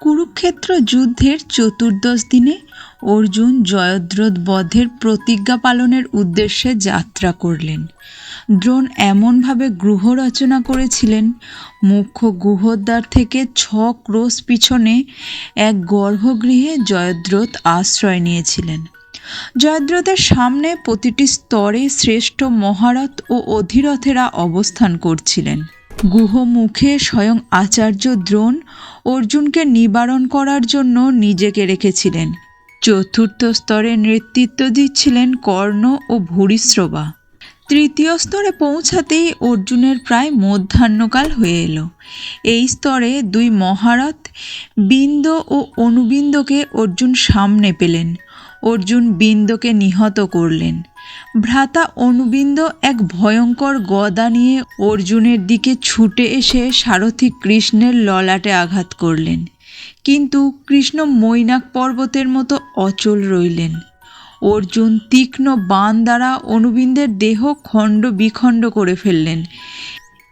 কুরুক্ষেত্র যুদ্ধের চতুর্দশ দিনে অর্জুন জয়দ্রথ বধের প্রতিজ্ঞা পালনের উদ্দেশ্যে যাত্রা করলেন। দ্রোণ এমনভাবে গ্রহ রচনা করেছিলেন, মুখ্য গুহদ্বার থেকে ছ ক্রোশ পিছনে এক গর্ভগৃহে জয়দ্রথ আশ্রয় নিয়েছিলেন। জয়দ্রথের সামনে প্রতিটি স্তরে শ্রেষ্ঠ মহারথ ও অধিরথেরা অবস্থান করছিলেন। গুহ মুখে স্বয়ং আচার্য দ্রোণ অর্জুনকে নিবারণ করার জন্য নিজেকে রেখেছিলেন। চতুর্থ স্তরে নেতৃত্ব দিচ্ছিলেন কর্ণ ও ভূরিশ্রবা। তৃতীয় স্তরে পৌঁছাতেই অর্জুনের প্রায় মধ্যাহ্নকাল হয়ে এলো। এই স্তরে দুই মহারথ, বিন্দ ও অনুবিন্দকে অর্জুন সামনে পেলেন। অর্জুন বিন্দকে নিহত করলেন। ভ্রাতা অনুবিন্দ এক ভয়ঙ্কর গদা নিয়ে অর্জুনের দিকে ছুটে এসে সারথী কৃষ্ণের ললাটে আঘাত করলেন। কিন্তু কৃষ্ণ মৈনাক পর্বতের মতো অচল রইলেন। অর্জুন তীক্ষ্ণ বাণ দ্বারা অনুবিন্দের দেহ খণ্ড বিখণ্ড করে ফেললেন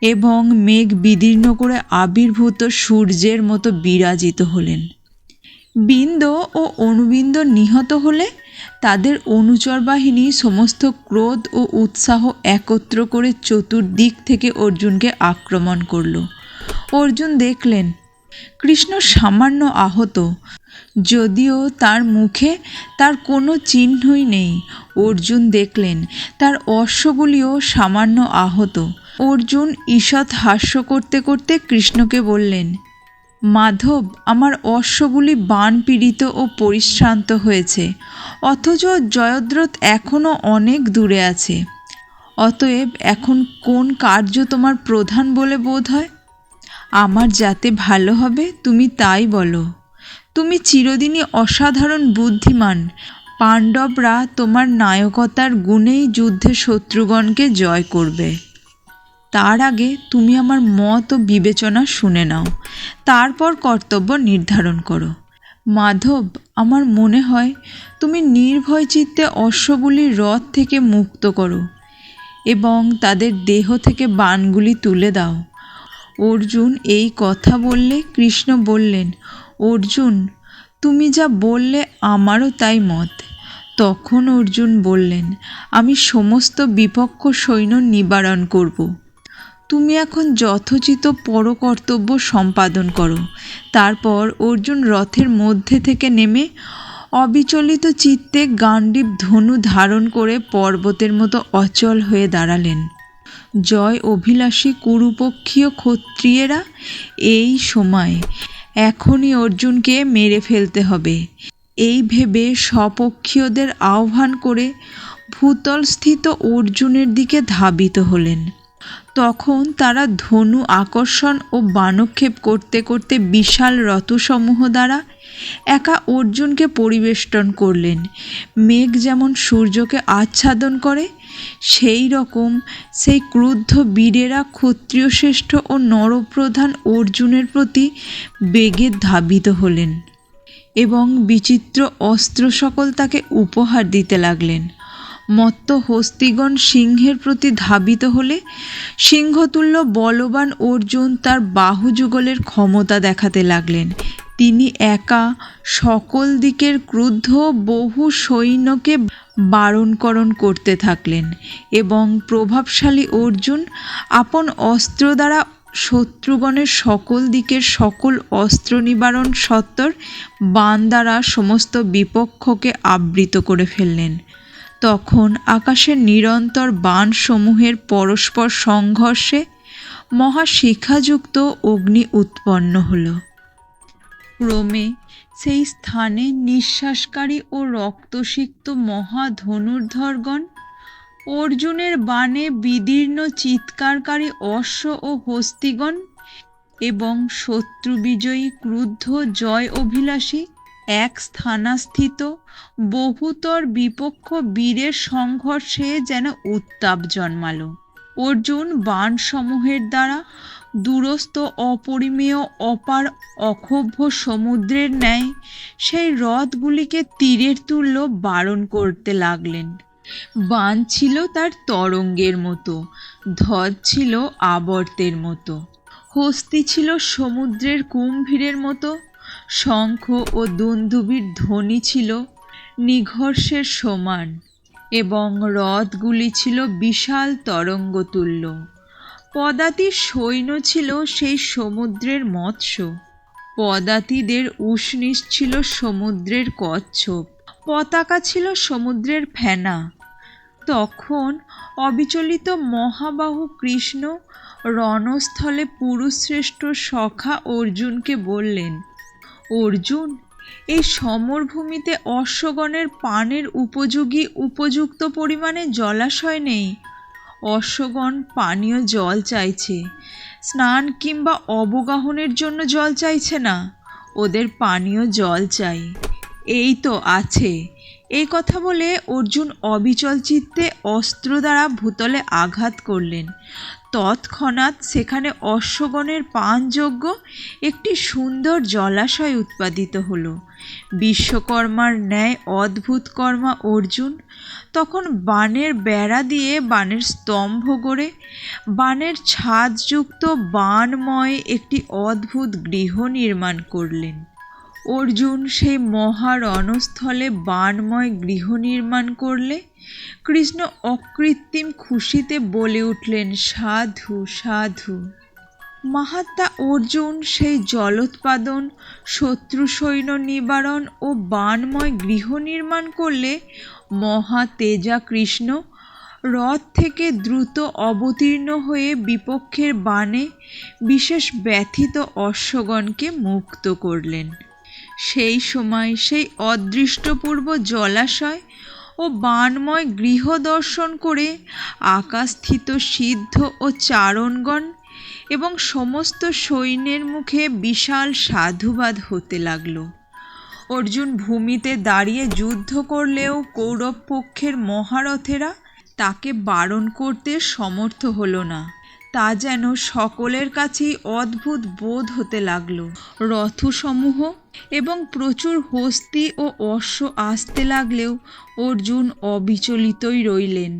এবং মেঘ বিদীর্ণ করে আবির্ভূত সূর্যের মতো বিরাজিত হলেন। বিন্দ ও অনুবিন্দ নিহত হলে তাদের অনুচর বাহিনী সমস্ত ক্রোধ ও উৎসাহ একত্র করে চতুর্দিক থেকে অর্জুনকে আক্রমণ করল। অর্জুন দেখলেন, কৃষ্ণ সামান্য আহত। যদিও তার মুখে তার কোনো চিহ্নই নেই। অর্জুন দেখলেন, তার অশ্বগুলিও সামান্য আহত। অর্জুন ঈষৎ হাস্য করতে করতে কৃষ্ণকে বললেন মাধব আমার অশ্বগুলি বান পীড়িত ও পরিশ্রান্ত হয়েছে, অথচ জয়দ্রথ এখনও অনেক দূরে আছে। অতএব এখন কোন কার্য তোমার প্রধান বলে বোধ হয়? আমার যাতে ভালো হবে, তুমি তাই বলো। তুমি চিরদিনই অসাধারণ বুদ্ধিমান, পাণ্ডবরা তোমার নায়কতার গুণেই যুদ্ধে শত্রুগণকে জয় করবে। তার আগে তুমি আমার মত ও বিবেচনা শুনে নাও। তারপর কর্তব্য নির্ধারণ করো। মাধব, আমার মনে হয় তুমি নির্ভয় চিত্তে অশ্বগুলির রথ থেকে মুক্ত করো এবং তাদের দেহ থেকে বানগুলি তুলে দাও। অর্জুন এই কথা বললে কৃষ্ণ বললেন, অর্জুন, তুমি যা বললে আমারও তাই মত। তখন অর্জুন বললেন, আমি সমস্ত বিপক্ষ সৈন্য নিবারণ করব। তুমি এখন যথোচিত পরকর্তব্য সম্পাদন করো। তারপর অর্জুন রথের মধ্যে থেকে নেমে অবিচলিত চিত্তে গান্ডীব ধনু ধারণ করে পর্বতের মতো অচল হয়ে দাঁড়ালেন। জয় অভিলাষী কুরুপক্ষীয় ক্ষত্রিয়েরা, এই সময় এখনই অর্জুনকে মেরে ফেলতে হবে। এই ভেবে স্বপক্ষীয়দের আহ্বান করে ভূতলস্থিত অর্জুনের দিকে ধাবিত হলেন। তখন তারা ধনু আকর্ষণ ও বানক্ষেপ করতে করতে বিশাল রথসমূহ দ্বারা একা অর্জুনকে পরিবেষ্টন করলেন। মেঘ যেমন সূর্যকে আচ্ছাদন করে, সেই রকম সেই ক্রুদ্ধ বীরেরা ক্ষত্রিয় শ্রেষ্ঠ ও নরপ্রধান অর্জুনের প্রতি বেগে ধাবিত হলেন এবং বিচিত্র অস্ত্র সকল তাকে উপহার দিতে লাগলেন। মত্ত হস্তিগণ সিংহের প্রতি ধাবিত হলে সিংহতুল্য বলবান অর্জুন তার বাহুযুগলের ক্ষমতা দেখাতে লাগলেন। তিনি একা সকল দিকের ক্রুদ্ধ বহু সৈন্যকে বারণকরণ করতে থাকলেন এবং প্রভাবশালী অর্জুন আপন অস্ত্র দ্বারা শত্রুগণের সকল দিকের সকল অস্ত্র নিবারণ সত্তর বান দ্বারা সমস্ত বিপক্ষকে আবৃত করে ফেললেন। তখন আকাশের নিরন্তর বাণসমূহের পরস্পর সংঘর্ষে মহাশিখাযুক্ত অগ্নি উৎপন্ন হল। ক্রমে সেই স্থানে নিঃশ্বাসকারী ও রক্তসিক্ত মহাধনুর্ধরগণ অর্জুনের বাণে বিদীর্ণ চিৎকারকারী অশ্ব ও হস্তিগণ এবং শত্রু বিজয়ী ক্রুদ্ধ জয় অভিলাষী এক স্থানাস্থিত বহুতর বিপক্ষ বীরের সংঘর্ষে যেন উত্তাপ জন্মাল। অর্জুন বাণসমূহের দ্বারা দূরস্থ অপরিমেয়, অপার অক্ষোভ্য সমুদ্রের ন্যায় সেই রথগুলিকে তীরের তুল্য বারণ করতে লাগলেন। বান ছিল তার তরঙ্গের মতো ধ্বজ ছিল আবর্তের মতো, হস্তি ছিল সমুদ্রের কুম্ভীরের মতো শঙ্খ ও দুন্দুবির ধ্বনি ছিল নিঘর্ষের সমান এবং হ্রদগুলি ছিল বিশাল তরঙ্গতুল্য। পদাতির সৈন্য ছিল সেই সমুদ্রের মৎস্য। পদাতিদের উষ্ণিস ছিল সমুদ্রের কচ্ছপ। পতাকা ছিল সমুদ্রের ফেনা। তখন অবিচলিত মহাবাহু কৃষ্ণ রণস্থলে পুরুষশ্রেষ্ঠ সখা অর্জুনকে বললেন অর্জুন, এই সমরভূমিতে অশ্বগণের পানের উপযোগী উপযুক্ত পরিমাণে জলাশয় নেই। অশ্বগণ পানীয় জল চাইছে, স্নান কিংবা অবগাহনের জন্য জল চাইছে না, ওদের পানীয় জল চাই। এই তো আছে। এই কথা বলে অর্জুন অবিচল চিত্তে অস্ত্র দ্বারা ভূতলে আঘাত করলেন। তৎক্ষণাৎ সেখানে অশ্বগণের পানযোগ্য একটি সুন্দর জলাশয় উৎপাদিত হলো। বিশ্বকর্মার ন্যায় অদ্ভুত কর্মা অর্জুন তখন বানের বেড়া দিয়ে বানের স্তম্ভ গড়ে, বানের ছাদযুক্ত বানময় একটি অদ্ভুত গৃহ নির্মাণ করলেন। অর্জুন সেই মহারণস্থলে বানময় গৃহ নির্মাণ করলে? কৃষ্ণ অকৃত্রিম খুশিতে বলে উঠলেন, সাধু সাধু। মাহাত্মা অর্জুন সেই জলোৎপাদন শত্রু সৈন্য নিবারণ ও বানময় গৃহ নির্মাণ করলে মহা তেজা কৃষ্ণ রথ থেকে দ্রুত অবতীর্ণ হয়ে বিপক্ষের বাণে বিশেষ ব্যথিত অশ্বগণকে মুক্ত করলেন। সেই সময় সেই অদৃষ্টপূর্ব জলাশয় ও বানময় গৃহ দর্শন করে আকাশস্থিত সিদ্ধ ও চারণগণ এবং সমস্ত সৈন্যের মুখে বিশাল সাধুবাদ হতে লাগল। অর্জুন ভূমিতে দাঁড়িয়ে যুদ্ধ করলেও কৌরব পক্ষের মহারথেরা তাকে বারণ করতে সমর্থ হলো না। তা যেন সকলের কাছেই অদ্ভুত বোধ হতে লাগল। রথসমূহ এবং প্রচুর হস্তি ও অশ্ব আসতে লাগলেও অর্জুন অবিচলিতই রইলেন।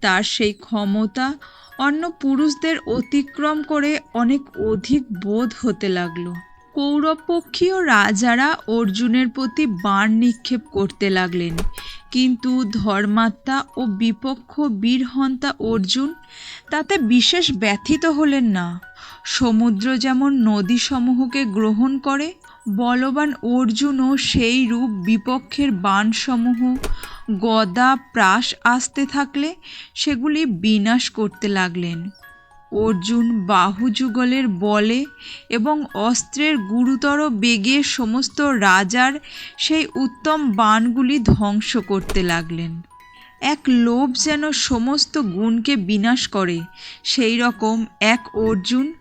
তার সেই ক্ষমতা অন্য পুরুষদের অতিক্রম করে অনেক অধিক বোধ হতে লাগল। কৌরবপক্ষীয় রাজারা অর্জুনের প্রতি বাণ নিক্ষেপ করতে লাগলেন। কিন্তু ধর্মাত্মা ও বিপক্ষ বীরহন্তা অর্জুন তাতে বিশেষ ব্যথিত হলেন না। সমুদ্র যেমন নদীসমূহকে গ্রহণ করে, বলবান অর্জুনও সেই রূপ বিপক্ষের বাণসমূহ, গদা, প্রাস আসতে থাকলে সেগুলি বিনাশ করতে লাগলেন। অর্জুন বাহুযুগলের বলে এবং অস্ত্রের গুরুতর বেগে সমস্ত রাজার সেই উত্তম বাণগুলি ধ্বংস করতে লাগলেন। এক লোভ যেন সমস্ত গুণকে বিনাশ করে। সেই রকম এক অর্জুন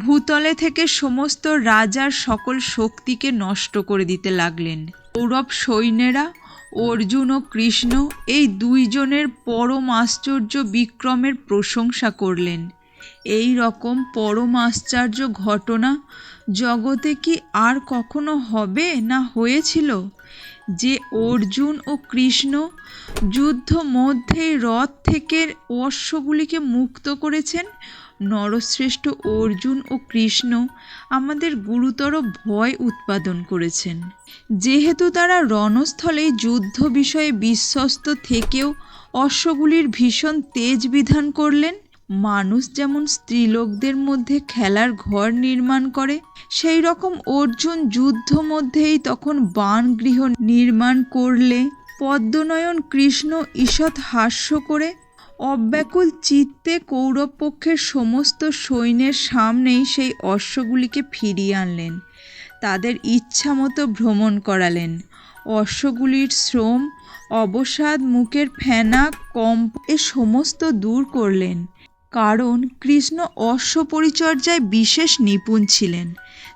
ভূতলে থেকে সমস্ত রাজার সকল শক্তিকে নষ্ট করে দিতে লাগলেন। কৌরব সৈন্যেরা, অর্জুন ও কৃষ্ণ এই দুইজনের পরম আশ্চর্য বিক্রমের প্রশংসা করলেন। এই রকম পরম আশ্চর্য ঘটনা জগতে কি আর কখনো হবে না হয়েছিল? যে অর্জুন ও কৃষ্ণ যুদ্ধ মধ্যেই রথ থেকে অশ্বগুলিকে মুক্ত করেছেন, নরশ্রেষ্ঠ অর্জুন ও কৃষ্ণ আমাদের গুরুতর ভয় উৎপাদন করেছেন। যেহেতু তারা রণস্থলে যুদ্ধ বিষয়ে বিশ্বস্ত থেকেও অশ্বগুলির ভীষণ তেজ বিধান করলেন মানুষ যেমন স্ত্রীলোকদের মধ্যে খেলার ঘর নির্মাণ করে, সেই রকম অর্জুন যুদ্ধ মধ্যেই তখন বাণগৃহ নির্মাণ করলে, পদ্মনয়ন কৃষ্ণ ঈষৎ হাস্য করে, অব্যাকুল চিত্তে কৌরব পক্ষের সমস্ত সৈন্যের সামনেই সেই অশ্বগুলিকে ফিরিয়ে আনলেন। তাদের ইচ্ছা মতো ভ্রমণ করালেন। অশ্বগুলির শ্রম, অবসাদ, মুখের ফেনা, কম্প, এ সমস্ত দূর করলেন। কারণ কৃষ্ণ অশ্ব পরিচর্যায় বিশেষ নিপুণ ছিলেন।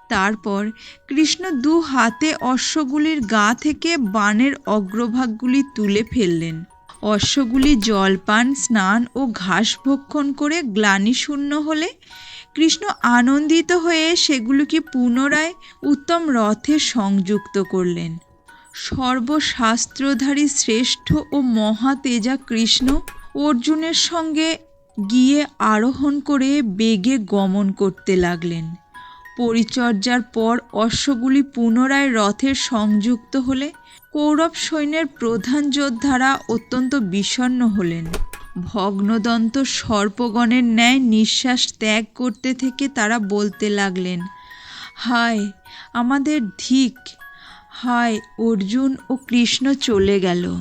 তারপর কৃষ্ণ দু হাতে অশ্বগুলির গা থেকে বানের অগ্রভাগগুলি তুলে ফেললেন। অশ্বগুলি জলপান, স্নান ও ঘাস ভক্ষণ করে গ্লানিশূন্য হলে কৃষ্ণ আনন্দিত হয়ে সেগুলিকে পুনরায় উত্তম রথে সংযুক্ত করলেন। সর্বশাস্ত্রধারী শ্রেষ্ঠ ও মহাতেজা কৃষ্ণ অর্জুনের সঙ্গে গিয়ে আরোহণ করে বেগে গমন করতে লাগলেন। পরিচর্যার পর অশ্বগুলি পুনরায় রথের সংযুক্ত হলে কৌরব সৈন্যের প্রধান যোদ্ধারা অত্যন্ত বিষণ্ণ হলেন। ভগ্নদন্ত সর্পগণের ন্যায় নিঃশ্বাস ত্যাগ করতে থেকে তারা বলতে লাগলেন, হায়, আমাদের ধিক! হায়, অর্জুন ও কৃষ্ণ চলে গেল।